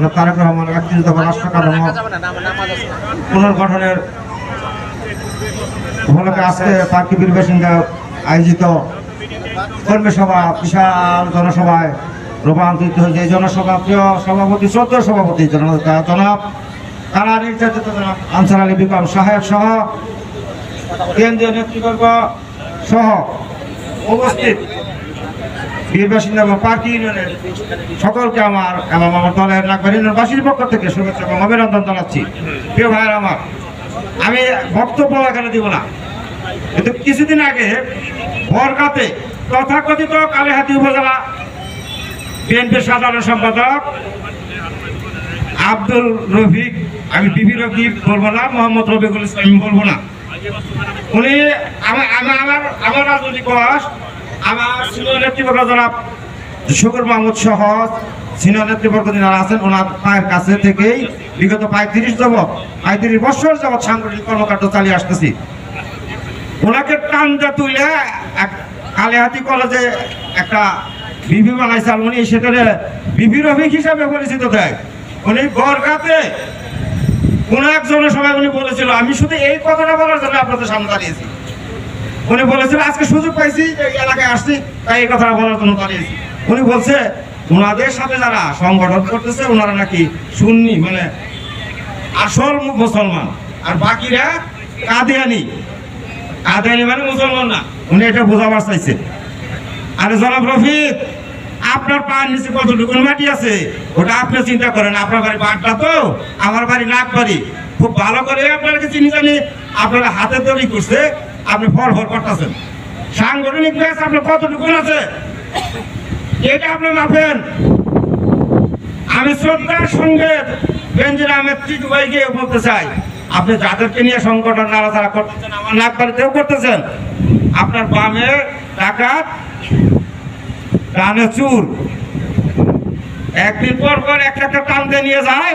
জনাব তারেক রহমান, একত্রিশ দফা পুনর্গঠনের উপলক্ষে আজকে পার্কি বীর বাসিন্দা আয়োজিত কর্মী সভা, বিশাল জনসভায় রূপান্তরিত হয়েছে। জনসভা প্রিয় সভাপতি শ্রদ্ধ সভাপতি জনাব কারা নির্যাতিত জনাব আনসার আলী বিকম সাহেব সহ কেন্দ্রীয় নেতৃবর্গ সহ উপস্থিত। বীর বাসিন্দা এবং পার্টি ইউনিয়নের সকলকে আমার এবং আমার দলের নাগবার ইউনিয়নবাসীর পক্ষ থেকে শুভেচ্ছা এবং অভিনন্দন জানাচ্ছি। প্রিয় ভাইয়ের আমার, আমি বক্তব্য এখানে দিব না। কিন্তু কিছুদিন আগে বরকাতে তথাকথিত কালীহাতি উপজেলা বিএনপির সাধারণ সম্পাদক আব্দুল রফিক, আমি বিবি রফিক বলব না, মোহাম্মদ রফিকুল ইসলাম বলব না। উনি আমার আমার আমার রাজনৈতিক বয়স আমার সিনিয়র নেতৃবর্গ জনাব শুকুর মাহমুদ সহ সিনিয়র নেতৃবর্গ যারা আছেন, ওনার কাছে থেকেই বিগত পঁয়ত্রিশ যাবৎ, পঁয়ত্রিশ বছর যাবৎ সাংগঠনিক কর্মকাণ্ড চালিয়ে আসতেছি। ওনাকে টানটা তুলে কালিহাতি কলেজে একটা বিবি বানাইছে উনি সেখানে বিবির অভিক হিসাবে পরিচিত দেয়। উনি বরগাতে কোন একজনের সময় উনি বলেছিল, আমি শুধু এই কথাটা বলার জন্য আপনাদের সামনে দাঁড়িয়েছি। উনি বলেছিল, আজকে সুযোগ পাইছি এলাকায় আসছি, তাই এই কথাটা বলার জন্য দাঁড়িয়েছি উনি বলছে, ওনাদের সাথে যারা সংগঠন করতেছে, ওনারা নাকি সুন্নি মানে আসল মুসলমান। আর বাকিরা কাদিয়ানি। কাদিয়ানি মানে মুসলমান না। উনি এটা বোঝাবার চাইছে। আরে জনাব রফিক, আপনার পায়ের নিচে কতটুকু মাটি আছে? ওটা আপনি চিন্তা করেন, আপনার বাড়ি বাটটা তো, আমার বাড়ি নাক বাড়ি খুব ভালো করে আপনাকে চিনি জানি, আপনারা হাতে তৈরি করছে আপনি ফল ফল করতেছেন। সাংগঠনিক ব্যাস আপনার কতটুকু আছে? এটা আপনি মাপেন। আমি শ্রদ্ধার সঙ্গে বেঞ্জির আহমেদ টিটু বলতে চাই, আপনি যাদেরকে নিয়ে সংগঠন নাড়াচাড়া করতেছেন, আমার নাক বাড়িতেও করতেছেন, আপনার বামে ডাকাত, ডানে চুর। একদিন পর পর একটা একটা টান দিয়ে নিয়ে যায়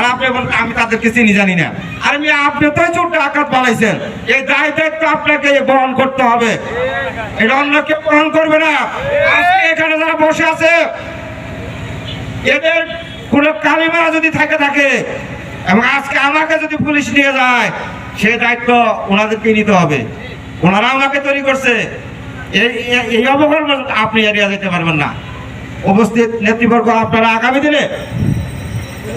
আর আপনি বলতে আমি তাদেরকে চিনি, জানি না। আর আমি আপনি তো চোরটা আঘাত বানাইছেন এই দায় দায়িত্ব আপনাকে বহন করতে হবে। এটা অন্য কেউ বহন করবে না। আজকে এখানে যারা বসে আছে, এদের কোন কালিমা যদি থাকে থাকে, এবং আজকে আমাকে যদি পুলিশ নিয়ে যায় সেই দায়িত্ব ওনাদেরকে নিতে হবে। ওনারা আমাকে তৈরি করছে। এই, এই- এই অবকর্ম আপনি এড়িয়ে যেতে পারবেন না। উপস্থিত নেতৃবর্গ, আপনারা আগামী দিনে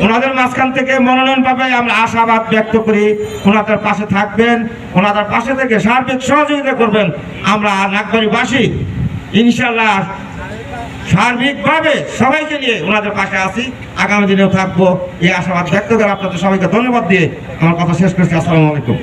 ওনাদের মাঝখান থেকে মনোনয়ন পাবে, আমরা আশাবাদ ব্যক্ত করি ওনাদের পাশে থাকবেন, ওনাদের পাশে থেকে সার্বিক সহযোগিতা করবেন। আমরা নাগরিকবাসী ইনশাল্লাহ সার্বিকভাবে সবাইকে নিয়ে ওনাদের পাশে আসি আগামী দিনেও থাকব, এই আশাবাদ ব্যক্ত করে আপনাদের সবাইকে ধন্যবাদ দিয়ে আমার কথা শেষ করছি। আসসালামু আলাইকুম।